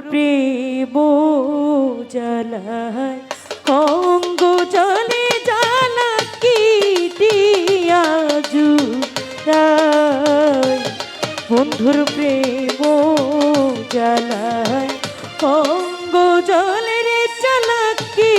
প্রেম জ্বালায় অঙ্গ জলে জ্বালা কি দিয়া জুড়ায় বন্ধুর প্রেম জ্বালায় অঙ্গ জলের চালাকি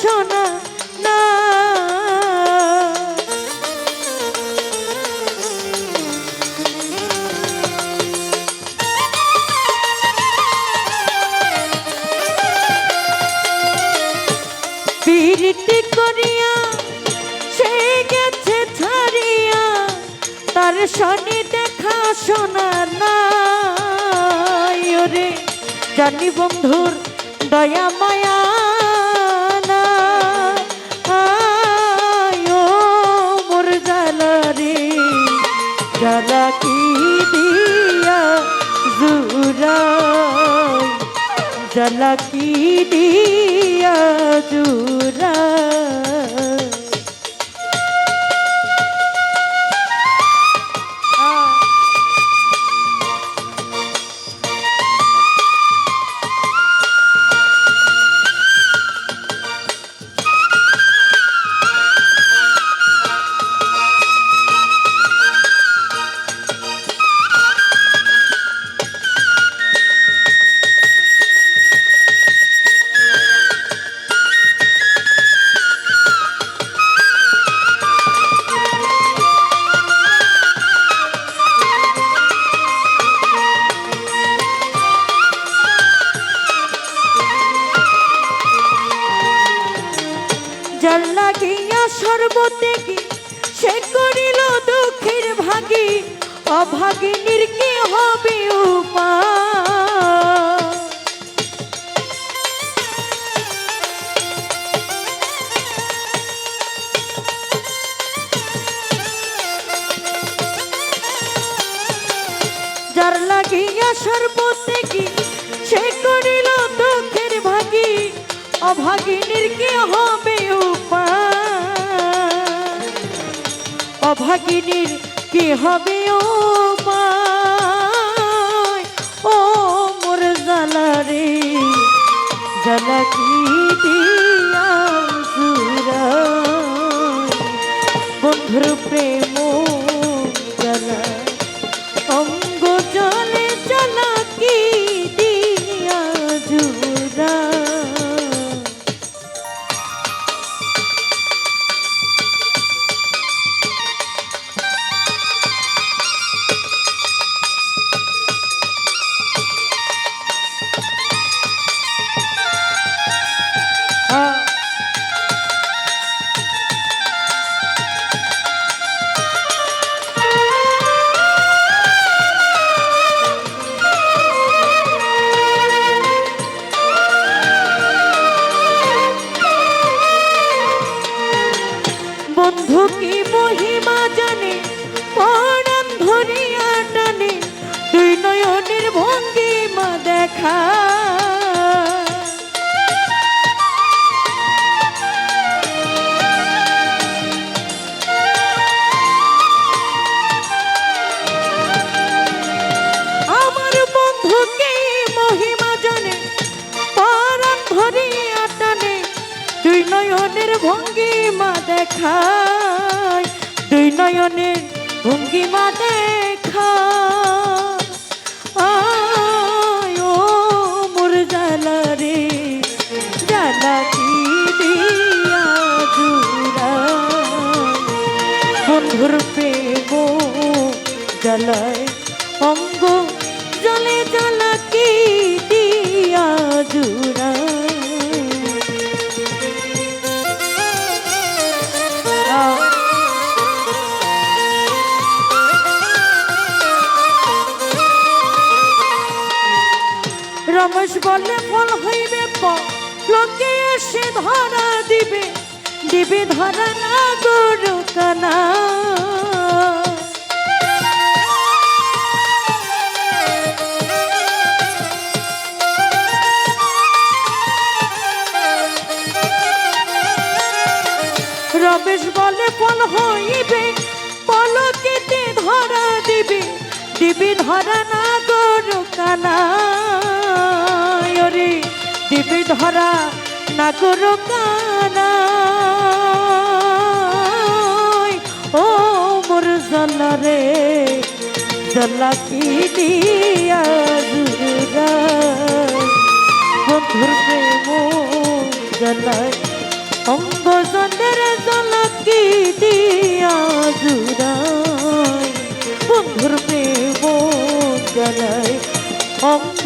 শোনা না। পিরিতি করিয়া সে গেছে ছাড়িয়া, তার শনি দেখা শোনা ওরে জানি বন্ধুর দয়া মায়া। জ্বালা কি দিয়া জুড়াই যার লাগিয়া সর্বতে কি সে করিল দুঃখের ভাগী, অভাগিনীর কি হবে উপায় যার লাগিয়া সর্বতে কি সে করিল দুঃখের ভাগী, অভাগিনীর কি হবে অভাগিনীর কি হবে উপায় ও মোর জ্বালা রে জ্বালা বন্ধুর প্রেম ভঙ্গিমা দেখায়, দুই নয়নের ভঙ্গিমা দেখায়। ও মোর জ্বালা রে, জ্বালা কি দিয়া জ্বালায়, অঙ্গ জলে জ্বালা কি রমেশ বলে, ফল হইবে লোকে এসে ধরা দিবে। দিবে ধরা না, গরু কানা। রমেশ বলে, ফল হইবে। পলকেতে ধরা দিবে। দিবি ধরা না, গরু কানা। দিবি ধরা না গরু কানা ও মোর জলা রে জলা কি দিয়া বন্ধুর প্রেম জলায়, অঙ্গ জনের জলকি দিয়া জুড়াই বন্ধুর প্রেম জলায়, অঙ্গ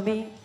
জুড়াই হ্যালো আমি